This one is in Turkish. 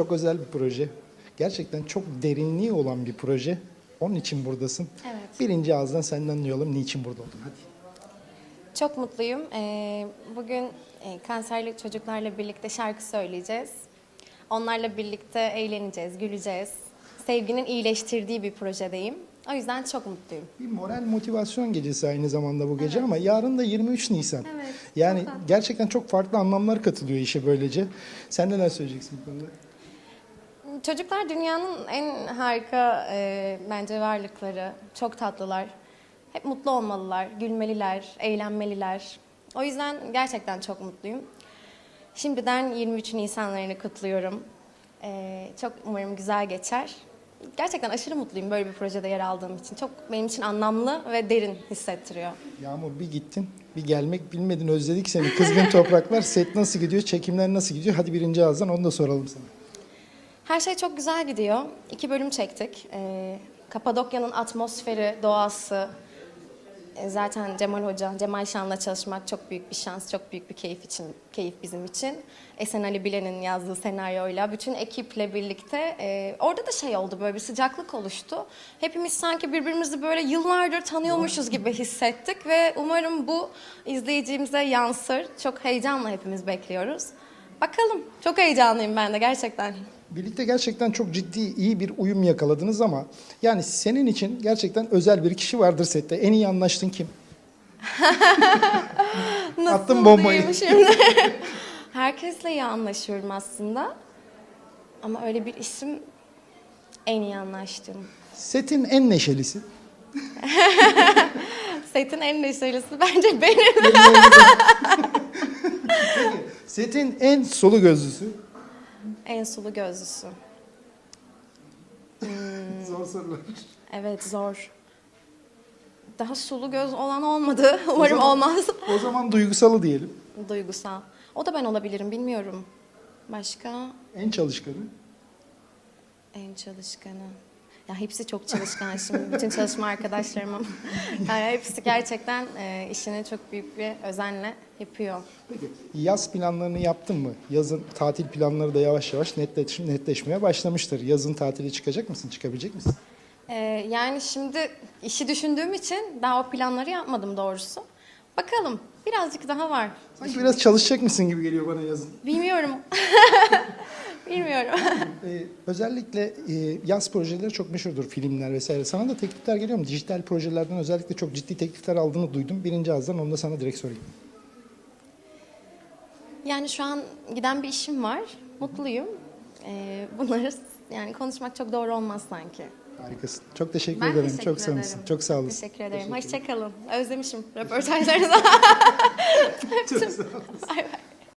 Çok özel bir proje. Gerçekten çok derinliği olan bir proje. Onun için buradasın. Evet. Birinci ağızdan senden duyalım niçin burada oldun. Hadi. Çok mutluyum. Ee, bugün e, kanserli çocuklarla birlikte şarkı söyleyeceğiz. Onlarla birlikte eğleneceğiz, güleceğiz. Sevginin iyileştirdiği bir projedeyim. O yüzden çok mutluyum. Bir moral motivasyon gecesi aynı zamanda bu gece ama yarın da 23 Nisan. Evet, Yani çok gerçekten çok farklı anlamlar katılıyor işe böylece. Sen neler söyleyeceksin bu konuda? Çocuklar dünyanın en harika e, bence varlıkları. Çok tatlılar. Hep mutlu olmalılar, gülmeliler, eğlenmeliler. O yüzden gerçekten çok mutluyum. Şimdiden 23 Nisanlarını kutluyorum. E, çok umarım güzel geçer. Gerçekten aşırı mutluyum böyle bir projede yer aldığım için. Çok benim için anlamlı ve derin hissettiriyor. Yağmur bir gittin, bir gelmek bilmedin özledik seni. Kızgın topraklar, set nasıl gidiyor, çekimler nasıl gidiyor? Hadi birinci ağızdan onu da soralım sana. Her şey çok güzel gidiyor. İki bölüm çektik. Ee, Kapadokya'nın atmosferi, doğası, e, zaten Cemal Hoca, Cemal Şan'la çalışmak çok büyük bir şans, çok büyük bir keyif için, keyif bizim için. Esen Ali Bilen'in yazdığı senaryoyla, bütün ekiple birlikte e, orada da şey oldu böyle bir sıcaklık oluştu. Hepimiz sanki birbirimizi böyle yıllardır tanıyormuşuz gibi hissettik ve umarım bu izleyicimize yansır. Çok heyecanla hepimiz bekliyoruz. Bakalım. Çok heyecanlıyım ben de gerçekten. Birlikte gerçekten çok ciddi, iyi bir uyum yakaladınız ama yani senin için gerçekten özel bir kişi vardır sette. En iyi anlaştın kim? Nasıl Attım bombayı. şimdi? Herkesle iyi anlaşıyorum aslında. Ama öyle bir isim en iyi anlaştığım. Setin en neşelisi. Setin en neşelisi bence benim. Setin en sulu gözlüsü. en sulu gözlüsü. Zor sorular. Evet zor. Daha sulu göz olan olmadı. Umarım zaman- olmaz. O zaman duygusalı diyelim. Duygusal. O da ben olabilirim bilmiyorum. Başka En çalışkanı. En çalışkanı. Ya hepsi çok çalışkan şimdi. Bütün çalışma arkadaşlarımın. Yani hepsi gerçekten e, işini çok büyük bir özenle yapıyor. Peki yaz planlarını yaptın mı? Yazın tatil planları da yavaş yavaş netleş, netleşmeye başlamıştır. Yazın tatile çıkacak mısın? Çıkabilecek misin? E, yani şimdi işi düşündüğüm için daha o planları yapmadım doğrusu. Bakalım. Birazcık daha var. Sanki biraz çalışacak mısın gibi geliyor bana yazın. Bilmiyorum. Bilmiyorum. Ee, özellikle e, yaz projeleri çok meşhurdur filmler vesaire. Sana da teklifler geliyor mu? Dijital projelerden özellikle çok ciddi teklifler aldığını duydum. Birinci ağızdan onu da sana direkt sorayım. Yani şu an giden bir işim var. Mutluyum. E, bunları yani konuşmak çok doğru olmaz sanki. Harikasın. Çok teşekkür Ben ederim. teşekkür çok sağ ederim. olasın. Çok sağ olasın. Teşekkür ederim. Hoşçakalın. Özlemişim röportajlarınızı. Çok sağ olasın. bay bay.